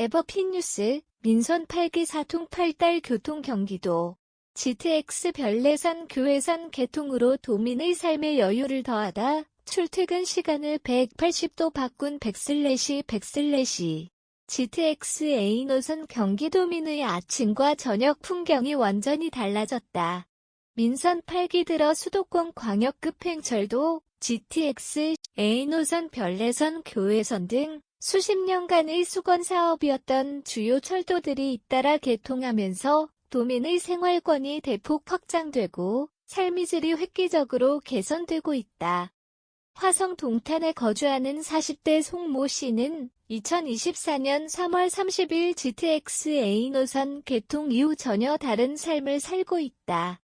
에버핀 뉴스, 민선 8기 사통 8달 교통 경기도. GTX 별내선 교회선 개통으로 도민의 삶의 여유를 더하다 출퇴근 시간을 180도 바꾼 백슬래시 백슬래시. GTX A 노선 경기도민의 아침과 저녁 풍경이 완전히 달라졌다. 민선 8기 들어 수도권 광역급 행철도 GTX A 노선 별내선 교회선 등 수십 년간의 수건 사업이었던 주요 철도들이 잇따라 개통하면서 도민의 생활권이 대폭 확장되고 삶의 질이 획기적으로 개선되고 있다. 화성 동탄에 거주하는 40대 송모 씨는 2024년 3월 30일 GTX A 노선 개통 이후 전혀 다른 삶을 살고 있다.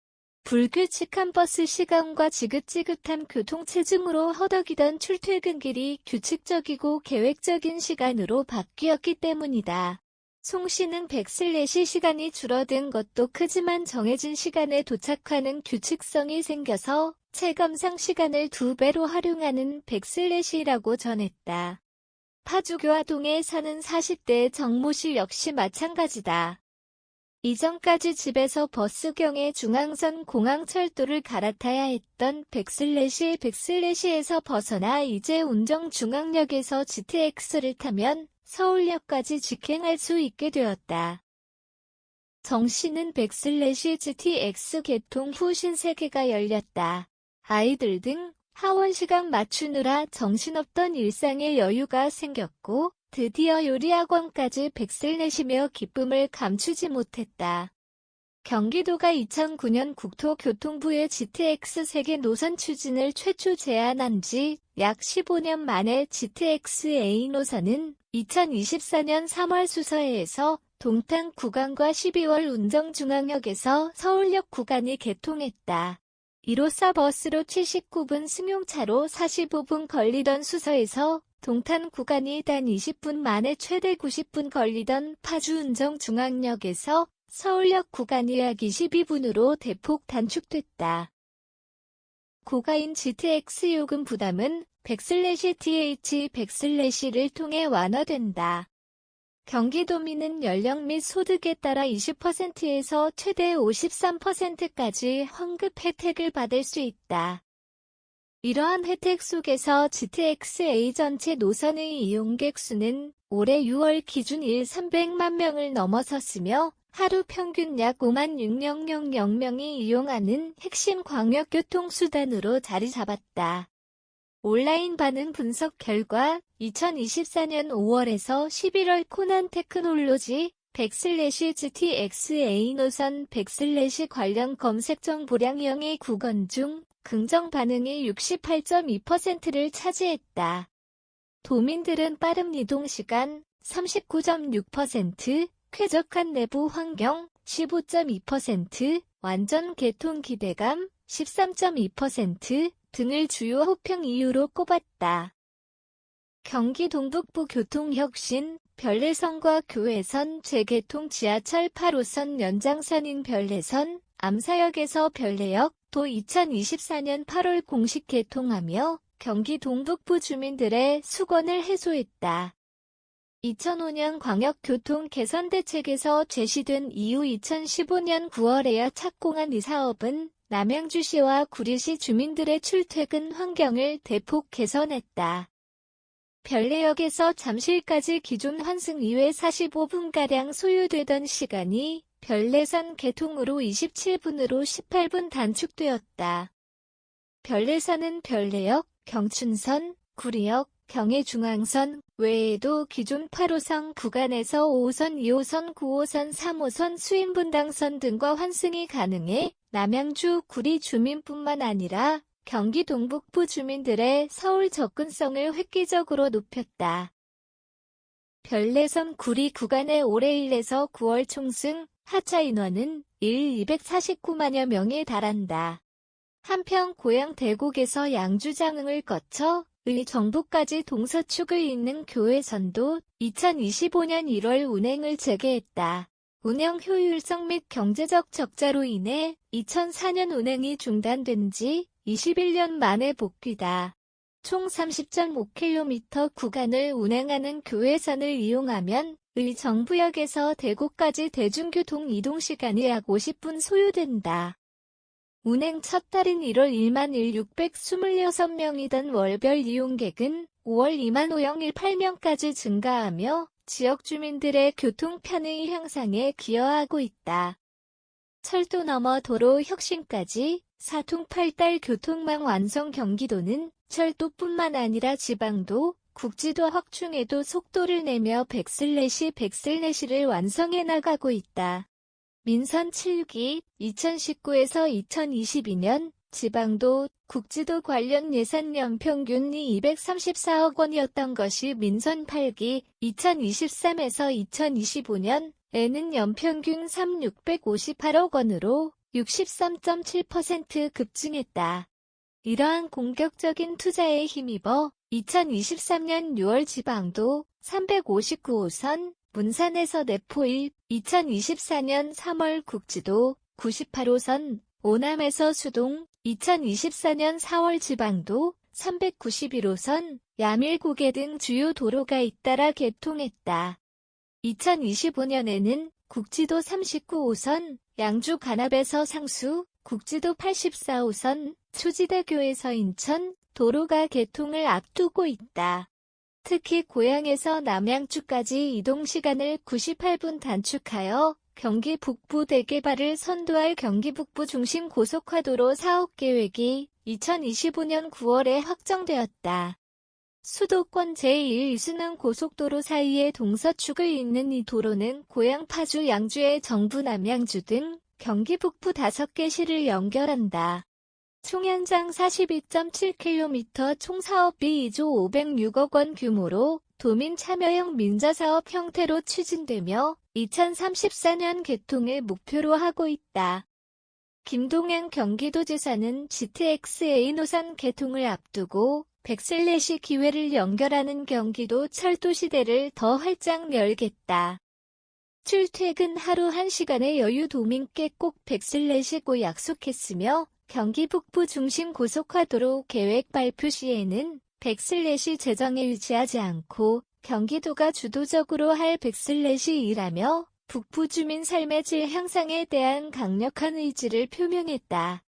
불규칙한 버스 시간과 지긋지긋한 교통체증으로 허덕이던 출퇴근길이 규칙적이고 계획적인 시간으로 바뀌었기 때문이다. 송 씨는 백슬넷이 시간이 줄어든 것도 크지만 정해진 시간에 도착하는 규칙성이 생겨서 체감상 시간을 두 배로 활용하는 백슬넷이라고 전했다. 파주교화동에 사는 40대 정모 씨 역시 마찬가지다. 이전까지 집에서 버스경의 중앙선 공항철도를 갈아타야 했던 백슬래시 백슬래시에서 벗어나 이제 운정중앙역에서 GTX를 타면 서울역까지 직행할 수 있게 되었다. 정 씨는 백슬래시 GTX 개통 후 신세계가 열렸다. 아이들 등 하원 시간 맞추느라 정신없던 일상에 여유가 생겼고 드디어 요리학원까지 백슬 내시며 기쁨을 감추지 못했다. 경기도가 2009년 국토교통부의 GTX 세계 노선 추진을 최초 제안한 지 약 15년 만에 GTX A 노선은 2024년 3월 수서해에서 동탄 구간과 12월 운정중앙역에서 서울역 구간이 개통했다. 이로써 버스로 79분 승용차로 45분 걸리던 수서에서 동탄 구간이 단 20분 만에 최대 90분 걸리던 파주 운정 중앙역에서 서울역 구간이 약 22분으로 대폭 단축됐다. 고가인 GTX 요금 부담은 백슬래시 TH 백슬래시를 통해 완화된다. 경기도민은 연령 및 소득에 따라 20%에서 최대 53%까지 환급 혜택을 받을 수 있다. 이러한 혜택 속에서 GTX-A 전체 노선의 이용객 수는 올해 6월 기준 1 300만 명을 넘어섰으며 하루 평균 약 5만 6,000명이 이용하는 핵심 광역교통수단으로 자리 잡았다. 온라인 반응 분석 결과 2024년 5월에서 11월 코난 테크놀로지 백슬래시 GTX-A 노선 백슬래시 관련 검색 정 보량형의 구건 중 긍정 반응이 68.2%를 차지했다. 도민들은 빠른 이동 시간 39.6%, 쾌적한 내부 환경 15.2%, 완전 개통 기대감 13.2% 등을 주요 호평 이유로 꼽았다. 경기 동북부 교통혁신 별내선과 교회선 재개통 지하철 8호선 연장선인 별내선 암사역에서 별내역 도 2024년 8월 공식 개통하며 경기 동북부 주민들의 수건을 해소했다. 2005년 광역교통 개선 대책에서 제시된 이후 2015년 9월에야 착공한 이 사업은 남양주시와 구리시 주민들의 출퇴근 환경을 대폭 개선했다. 별내역에서 잠실까지 기존 환승 이외 45분가량 소요되던 시간이 별내선 개통으로 27분으로 18분 단축되었다. 별내선은 별내역, 경춘선, 구리역, 경의중앙선 외에도 기존 8호선 구간에서 5호선, 2호선, 9호선, 3호선 수인분당선 등과 환승이 가능해 남양주 구리 주민뿐만 아니라 경기 동북부 주민들의 서울 접근성을 획기적으로 높였다. 별내선 구리 구간의 올해 1에서 9월 총승 하차 인원은 1 249만여 명에 달한다. 한편 고향 대곡에서 양주장흥을 거쳐 의 정부까지 동서축을 잇는 교회 선도 2025년 1월 운행을 재개했다. 운영 효율성 및 경제적 적자로 인해 2004년 운행이 중단된 지 21년 만에 복귀다. 총 30.5km 구간을 운행하는 교회선을 이용하면 의 정부역에서 대구까지 대중교통 이동 시간이 약 50분 소요된다. 운행 첫 달인 1월 1만 1626명이던 월별 이용객은 5월 2만 5018명까지 증가하며 지역 주민들의 교통 편의 향상에 기여하고 있다. 철도 넘어 도로 혁신까지 사통팔달 교통망 완성 경기도는 철도뿐만 아니라 지방도 국지도 확충에도 속도를 내며 백슬래시 백슬래시를 완성해 나가고 있다. 민선 7기 2019에서 2022년 지방도 국지도 관련 예산 연평균이 234억 원이었던 것이 민선 8기 2023에서 2025년에는 연평균 3,658억 원으로 63.7% 급증했다. 이러한 공격적인 투자에 힘입어 2023년 6월 지방도 359호선 문산에서 내포일 2024년 3월 국지도 98호선 오남에서 수동 2024년 4월 지방도 391호선 야밀고개 등 주요 도로가 잇따라 개통했다. 2025년에는 국지도 39호선 양주 간압에서 상수, 국지도 84호선 초지대교에서 인천 도로가 개통을 앞두고 있다. 특히 고향에서 남양주까지 이동 시간을 98분 단축하여 경기 북부 대개발을 선도할 경기 북부 중심 고속화도로 사업 계획이 2025년 9월에 확정되었다. 수도권 제1순환 고속도로 사이의 동서축을 잇는 이 도로는 고양 파주 양주의 정부 남양주 등 경기 북부 5개 시를 연결한다. 총 연장 42.7km 총 사업비 2조 506억 원 규모로 도민 참여형 민자사업 형태로 추진되며 2034년 개통을 목표로 하고 있다. 김동현 경기도지사는 GTX-A 노선 개통을 앞두고 백슬래시 기회를 연결하는 경기도 철도 시대를 더 활짝 열겠다. 출퇴근 하루 1시간의 여유 도민께 꼭 백슬래시고 약속했으며 경기 북부 중심 고속화도로 계획 발표 시에는 백슬래시 재정에 의지하지 않고 경기도가 주도적으로 할 백슬래시 일하며 북부 주민 삶의 질 향상에 대한 강력한 의지를 표명했다.